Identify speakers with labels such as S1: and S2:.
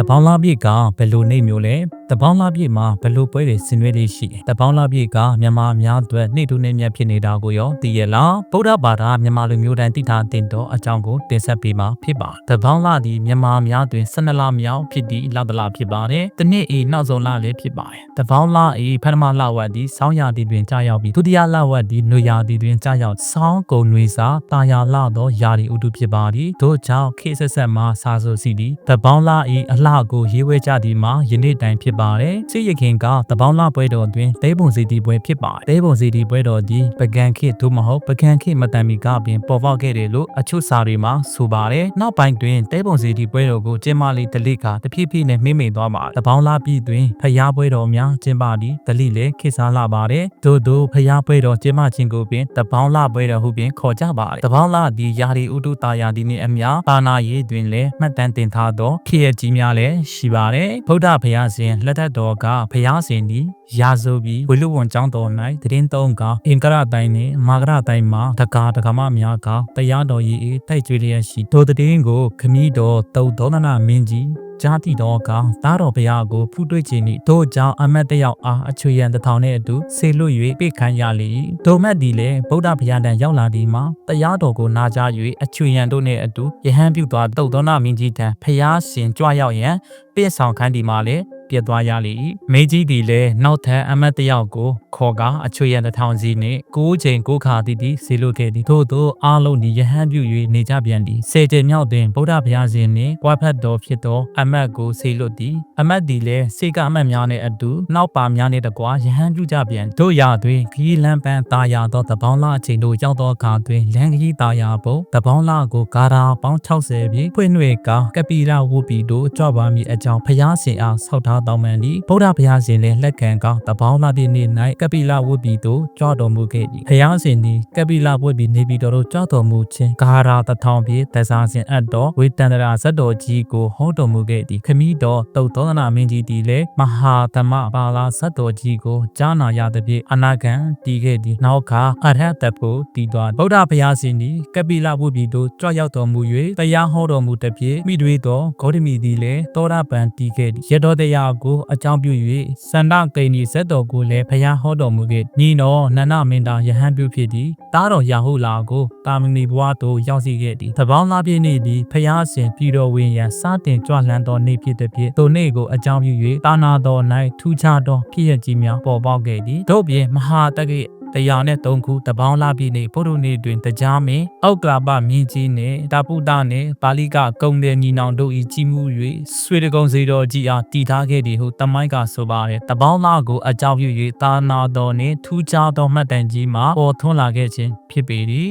S1: တပေါင်းလာပြည့်ကဘယ်လိုနေမျိုးလဲ တပေါင်းလာပြည့်မှာဘယ်လိုပွဲတွေဆင်နွှဲလေးရှိတယ်တပေါင်းလာပြည့်ကမြန်မာအများအတွက်နှိမ့်တူနေမြတ်ဖြစ်နေတာကိုရောသိရလားဗုဒ္ဓဘာသာမြန်မာလူမျိုးတိုင်းသိထားတဲ့တော့အကြောင်းကိုတင်ဆက်ပေးမှာဖြစ်ပါတပေါင်းလာဒီမြန်မာအများတွင်12လမြောက်ဖြစ်သည့်လတလဖြစ်ပါတယ်တနည်းအေနောက်ဆုံးလလည်းဖြစ်ပါတယ်တပေါင်းလာအေပထမလဝတ်ဒီဆောင်းရာသီတွင်ကြာရောက်ပြီးဒုတိယလဝတ်ဒီနွေရာသီတွင်ကြာရောက်ဆောင်းကုန်နွေစာတာယာလသောယာရီဥတုဖြစ်ပါသည်တို့ကြောင့်ခေတ်ဆက်ဆက်မှာစာဆိုစီသည်တပေါင်းလာအေအလှကိုရေးဝဲကြသည်မှာယနေ့တိုင်ဖြစ်ပါတယ်။စစ်ရခင်ကတပေါင်းလာပွဲတော်တွင်တဲပုံစီတီပွဲဖြစ်ပါတယ်။တဲပုံစီတီပွဲတော်သည်ပကံခေတ်သို့မဟုတ်ပကံခေတ်မတန်မီကပင်ပေါ်ပေါက်ခဲ့တယ်လို့အချို့စာတွေမှာဆိုပါတယ်။နောက်ပိုင်းတွင်တဲပုံစီတီပွဲတော်ကိုကျင်းပလေတလိကတဖြည်းဖြည်းနဲ့မိမ့်မိန်သွားပါတယ်။တပေါင်းလာပြည်တွင်ဖျားပွဲတော်များကျင်းပသည်တလိလည်းခေတ်စားလာပါတယ်။သို့သောဖျားပွဲတော်ကျင်းပခြင်းကိုပင်တပေါင်းလာပွဲတော်ဟုပင်ခေါ်ကြပါတယ်။တပေါင်းလာသည်ယာရီဥတုတာယာဒီနှင့်အမျှပါနာရေးတွင်လည်းမှတ်တမ်းတင်ထားသောဖြစ်ရကြီးများလည်းရှိပါတယ်။ဗုဒ္ဓဘုရားရှင်လက်ထက်တော်ကဘုရားရှင်သည်ရာဇိုပြီးဝိလူဝန်ကျောင်းတော်၌တည်င်းသုံးကအင်္ဂရတိုင်းနှင့်မာဂရတိုင်းမှာတကာတကမများကတရားတော်ရည်အေးတိုက်ကြွေလျက်ရှိထိုတည်င်းကိုခမည်းတော်တုတ်ဒေါသနာမင်းကြီးဂျာတိတော်ကသားတော်ဘုရားကိုဖူးတွေ့ခြင်းဤတို့ကြောင့်အမတ်တယောက်အားအချွေရန်တထောင်နဲ့အတူဆေလွတ်၍ပိတ်ခံရလေ၏ဒိုမတ်ဒီလည်းဗုဒ္ဓဘုရားတန်ရောက်လာဒီမှာတရားတော်ကိုနာကြား၍အချွေရန်တို့နှင့်အတူယဟန်ပြုသွားတုတ်သောနာမင်းကြီးတန်ဘုရားရှင်ကြွရောက်ရန်ပြည့်ဆောင်ခန်းဒီမှာလည်း ပြတ်သွားရလေ၏မေကြီးဒီလည်းနောက်ထပ်အမတ်တယောက်ကိုခေါ်ကအချွေရန်တစ်ထောင်စီနှင့်၉ချိန်၉ခါတည်တည်ဆေလွတ်ခဲ့သည်ထို့သောအားလုံးဒီယဟန်ပြု၍နေကြပြန်သည်ဆယ်ချိန်မြောက်တွင်ဗုဒ္ဓဘုရားရှင်နှင့်ကွာဖတ်တော်ဖြစ်သောအမတ်ကိုဆေလွတ်သည်အမတ်ဒီလည်းစေကအမတ်များနှင့်အတူနောက်ပါများနှင့်တကွာယဟန်ပြုကြပြန်တို့ရတွင်ခီးလန်းပန်းတာယာသောတပေါင်းလအချိန်တို့ရောက်သောအခါတွင်လန်ခီးတာယာပုံတပေါင်းလကိုဂါရာပေါင်း60ပြည့်ဖွင့်နှွေကကပိရဝုပီတို့ကြွပါမည်အကြောင်းဘုရားရှင်အားဆောက်ထားတော်မူသည်ဗုဒ္ဓဘုရားရှင်လည်းလက်ခံကောင်းတပေါင်းလပြည့်နေ့၌ကပိလဝုပီတို့ကြွတော်မူခဲ့သည်ဘုရားရှင်သည်ကပိလဝုပီနေပြည်တော်တို့ကြွတော်မူခြင်းဂါရာတထောင်ပြည့်တစားစဉ်အပ်တော်ဝေတန္တရာဇတ်တော်ကြီးကိုဟောတော်မူခဲ့သည်ခမည်းတော်တုတ်သောနာမင်းကြီးသည်လည်းမဟာသမပါလာဇတ်တော်ကြီးကိုကြားနာရသည်ဖြင့်အနာဂံတည်ခဲ့သည်နောက်ခါအရဟတဖို့တည်သွားဗုဒ္ဓဘုရားရှင်သည်ကပိလဝုပီတို့ကြွရောက်တော်မူ၍တရားဟောတော်မူသည်ဖြင့်မိတွေတော်ဂေါတမီသည်လည်းသောရပန်တည်ခဲ့သည်ရတော်တရားကိုအကြောင်းပြု၍စန္ဒကိဏီဇတ်တော်ကိုလည်းဘုရားဟောတော်မူခဲ့ညီတော်နန္ဒမင်းသားယဟန်ပြုဖြစ်သည်တားတော်ရာဟုလာကိုတာမဏိဘဝသို့ရောက်စီခဲ့သည်တပေါင်းသားပြည့်နေ့သည်ဘုရားရှင်ပြည်တော်ဝင်ရန်စတင်ကြွလန်းသောနေ့ဖြစ်သည်ဖြင့်ထိုနေ့ကိုအကြောင်းပြု၍တာနာတော်၌ထူးခြားသောဖြစ်ရကြီးများပေါ်ပေါက်ခဲ့သည်တို့ပြင်မဟာတက္ကိ တရားနဲ့သုံးခုတပေါင်းလာပြည်နေပုရုနေတွင်တရားမင်းအောက်ကလာပမြင်းကြီးနဲ့တာပုတနဲ့ပါဠိကကုံတဲ့ညီနောင်တို့၏ကြီးမှု၍ဆွေတကုံစီတော်ကြီးအားတည်ထားခဲ့သည်ဟုတမိုင်းကဆိုပါတယ်တပေါင်းလာကိုအကြောင်းပြု၍တာနာတော်နှင့်ထူးခြားသောမှတ်တမ်းကြီးမှာပေါ်ထွန်းလာခဲ့ခြင်းဖြစ်ပေသည်